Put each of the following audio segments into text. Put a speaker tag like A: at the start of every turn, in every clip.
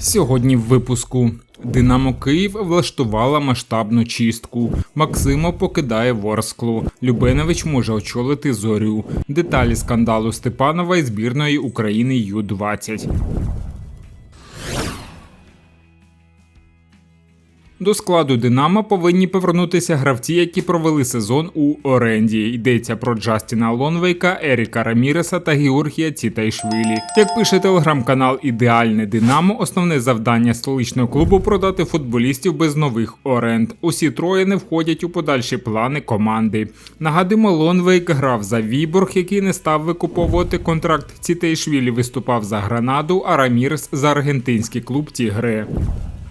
A: Сьогодні в випуску Динамо Київ влаштувала масштабну чистку. Максимо покидає Ворсклу. Любенович може очолити зорю. Деталі скандалу Степанова і збірної України Ю-20. До складу Динамо повинні повернутися гравці, які провели сезон у оренді. Йдеться про Джастіна Лонвейка, Еріка Раміреса та Георгія Цітайшвілі. Як пише телеграм-канал Ідеальне Динамо, основне завдання столичного клубу продати футболістів без нових оренд. Усі троє не входять у подальші плани команди. Нагадуємо, Лонвейк грав за Віборг, який не став викуповувати контракт. Цітайшвілі виступав за Гранаду, а Рамірес за аргентинський клуб Тігре.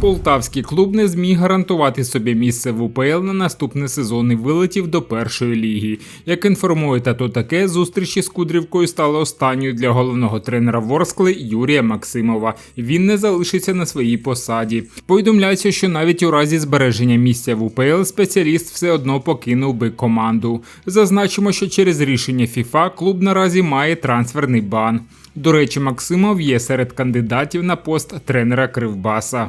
A: Полтавський клуб не зміг гарантувати собі місце в УПЛ на наступний сезон і вилетів до першої ліги. Як інформує тато таке, зустрічі з Кудрівкою стали останньою для головного тренера Ворскли Юрія Максимова. Він не залишиться на своїй посаді. Повідомляється, що навіть у разі збереження місця в УПЛ спеціаліст все одно покинув би команду. Зазначимо, що через рішення ФІФА клуб наразі має трансферний бан. До речі, Максимов є серед кандидатів на пост тренера Кривбаса.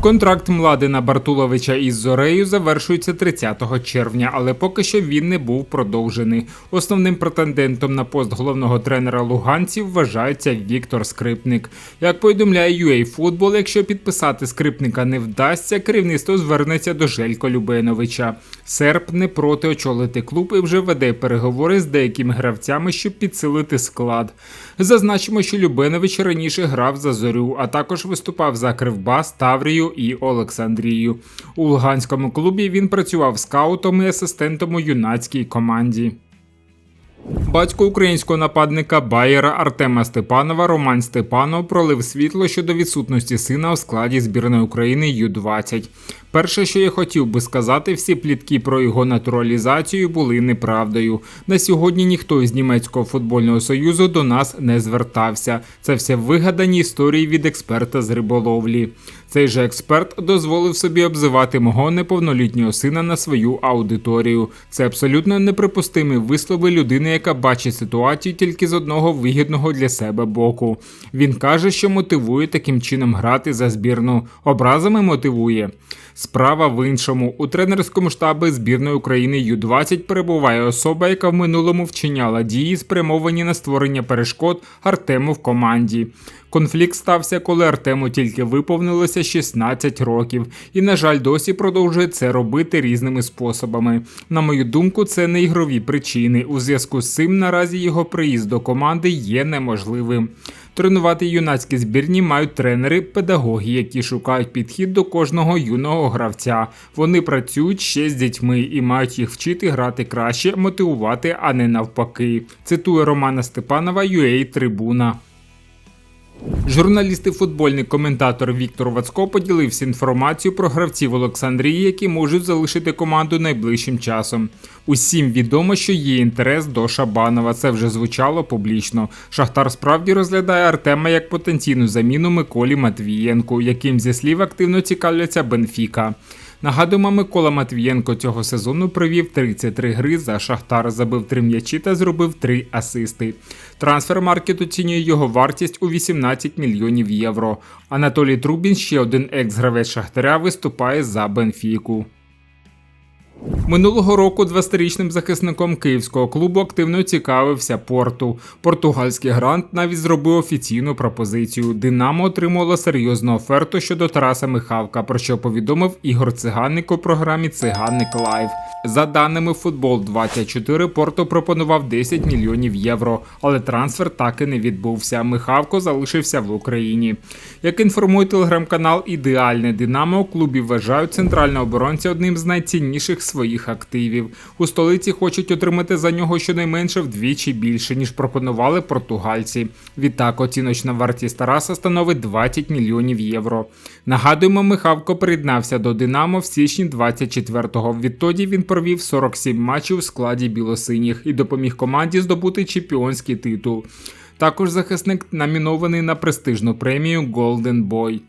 A: Контракт Младина Бартуловича із Зорею завершується 30 червня, але поки що він не був продовжений. Основним претендентом на пост головного тренера луганців вважається Віктор Скрипник. Як повідомляє UA Football, якщо підписати скрипника не вдасться, керівництво звернеться до Желько Любеновича. Серп не проти очолити клуб і вже веде переговори з деякими гравцями, щоб підсилити склад. Зазначимо, що Любенович раніше грав за зорю, а також виступав за Кривбас, Таврію і Олександрію. У Луганському клубі він працював скаутом і асистентом у юнацькій команді. Батько українського нападника Байера Артема Степанова Роман Степанов пролив світло щодо відсутності сина у складі збірної України Ю-20. Перше, що я хотів би сказати, всі плітки про його натуралізацію були неправдою. На сьогодні ніхто із німецького футбольного союзу до нас не звертався. Це все вигадані історії від експерта з риболовлі. Цей же експерт дозволив собі обзивати мого неповнолітнього сина на свою аудиторію. Це абсолютно неприпустимі вислови людини, яка бачить ситуацію тільки з одного вигідного для себе боку. Він каже, що мотивує таким чином грати за збірну. Образами мотивує. Справа в іншому у тренерському штабі збірної України Ю-20 перебуває особа, яка в минулому вчиняла дії, спрямовані на створення перешкод Артему в команді. Конфлікт стався, коли Артему тільки виповнилося 16 років, і, на жаль, досі продовжує це робити різними способами. На мою думку, це не ігрові причини. У зв'язку з цим наразі його приїзд до команди є неможливим. Тренувати юнацькі збірні мають тренери, педагоги, які шукають підхід до кожного юного гравця. Вони працюють ще з дітьми і мають їх вчити грати краще, мотивувати, а не навпаки. Цитує Романа Степанова, UA Трибуна. Журналіст і футбольний коментатор Віктор Вацко поділився інформацією про гравців Олександрії, які можуть залишити команду найближчим часом. Усім відомо, що є інтерес до Шабанова. Це вже звучало публічно. Шахтар справді розглядає Артема як потенційну заміну Миколі Матвієнку, яким зі слів активно цікавляться Бенфіка. Нагадуємо, Микола Матвієнко цього сезону провів 33 гри за Шахтар, забив 3 м'ячі та зробив 3 асисти. Трансфермаркет оцінює його вартість у 18 мільйонів євро. Анатолій Трубін, ще один екс-гравець Шахтаря, виступає за Бенфіку. Минулого року 20-річним захисником київського клубу активно цікавився порту. Португальський грант навіть зробив офіційну пропозицію. Динамо отримувало серйозну оферту щодо Тараса Михавка, про що повідомив Ігор Циганник у програмі Циганник Лайв. За даними Футбол 24 Порто пропонував 10 мільйонів євро, але трансфер так і не відбувся. Михавко залишився в Україні. Як інформує телеграм-канал Ідеальне Динамо, клубі вважають центрального оборонця одним з найцінніших своїх своїх активів. У столиці хочуть отримати за нього щонайменше вдвічі більше, ніж пропонували португальці. Відтак оціночна вартість Тараса становить 20 мільйонів євро. Нагадуємо, Михавко приєднався до Динамо в січні 24-го. Відтоді він провів 47 матчів у складі білосиніх і допоміг команді здобути чемпіонський титул. Також захисник номінований на престижну премію Golden Boy.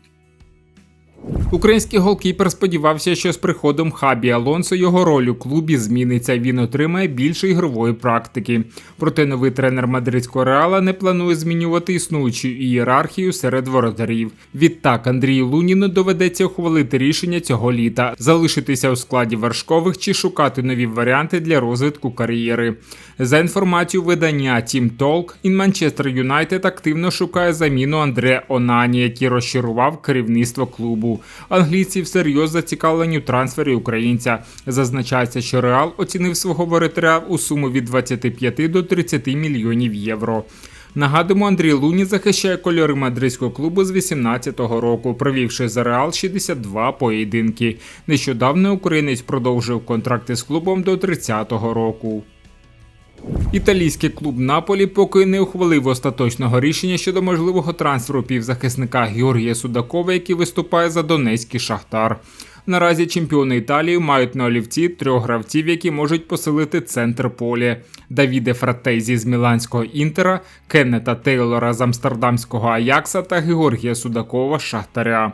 A: Український голкіпер сподівався, що з приходом Хабі Алонсо його роль у клубі зміниться. Він отримає більше ігрової практики. Проте новий тренер мадридського реала не планує змінювати існуючу ієрархію серед воротарів. Відтак Андрію Луніну доведеться ухвалити рішення цього літа, залишитися у складі вершкових чи шукати нові варіанти для розвитку кар'єри. За інформацією видання Team Talk, in Manchester United активно шукає заміну Андре Онані, який розчарував керівництво клубу. Англійці всерйоз зацікавлені у трансфері українця. Зазначається, що Реал оцінив свого воротаря у суму від 25 до 30 мільйонів євро. Нагадуємо, Андрій Луні захищає кольори мадридського клубу з 18-го року, провівши за Реал 62 поєдинки. Нещодавно українець продовжив контракти з клубом до 30-го року. Італійський клуб Наполі поки не ухвалив остаточного рішення щодо можливого трансферу півзахисника Георгія Судакова, який виступає за Донецький Шахтар. Наразі чемпіони Італії мають на олівці трьох гравців, які можуть поселити центр поля: Давіде Фратезі з Міланського Інтера, Кеннета Тейлора з Амстердамського Аякса та Георгія Судакова з Шахтаря.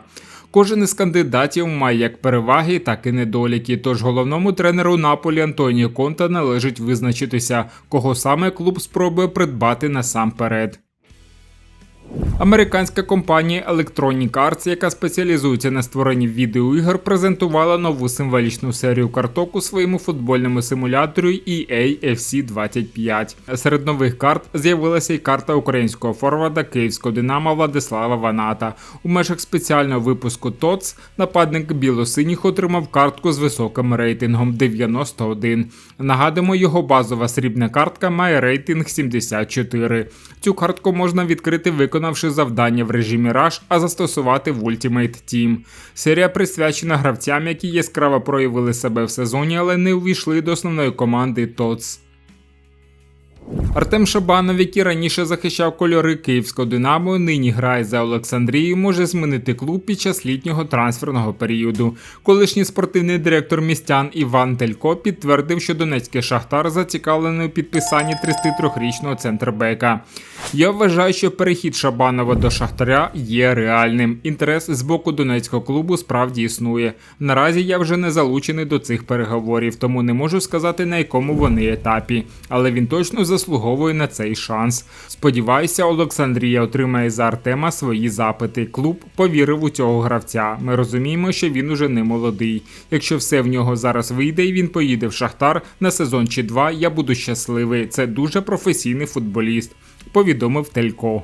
A: Кожен із кандидатів має як переваги, так і недоліки. Тож головному тренеру Наполі Антоніо Конта належить визначитися, кого саме клуб спробує придбати насамперед. Американська компанія Electronic Arts, яка спеціалізується на створенні відеоігр, презентувала нову символічну серію карток у своєму футбольному симуляторі EA FC 25. Серед нових карт з'явилася й карта українського форварда Київського Динамо Владислава Ваната. У межах спеціального випуску ТОЦ нападник білосиніх отримав картку з високим рейтингом 91. Нагадуємо, його базова срібна картка має рейтинг 74. Цю картку можна відкрити виконавши завдання в режимі Rush, а застосувати в Ultimate Team. Серія присвячена гравцям, які яскраво проявили себе в сезоні, але не увійшли до основної команди ТОЦ. Артем Шабанов, який раніше захищав кольори київського Динамо, нині грає за Олександрію, може змінити клуб під час літнього трансферного періоду. Колишній спортивний директор містян Іван Телько підтвердив, що Донецький шахтар зацікавлений у підписанні 33-річного центрбека. Я вважаю, що перехід Шабанова до Шахтаря є реальним. Інтерес з боку донецького клубу справді існує. Наразі я вже не залучений до цих переговорів, тому не можу сказати на якому вони етапі. Але він точно заслуговує на цей шанс. Сподіваюся, Олександрія отримає за Артема свої запити. Клуб повірив у цього гравця. Ми розуміємо, що він уже не молодий. Якщо все в нього зараз вийде і він поїде в Шахтар на сезон чи два, я буду щасливий. Це дуже професійний футболіст повідомив Телько.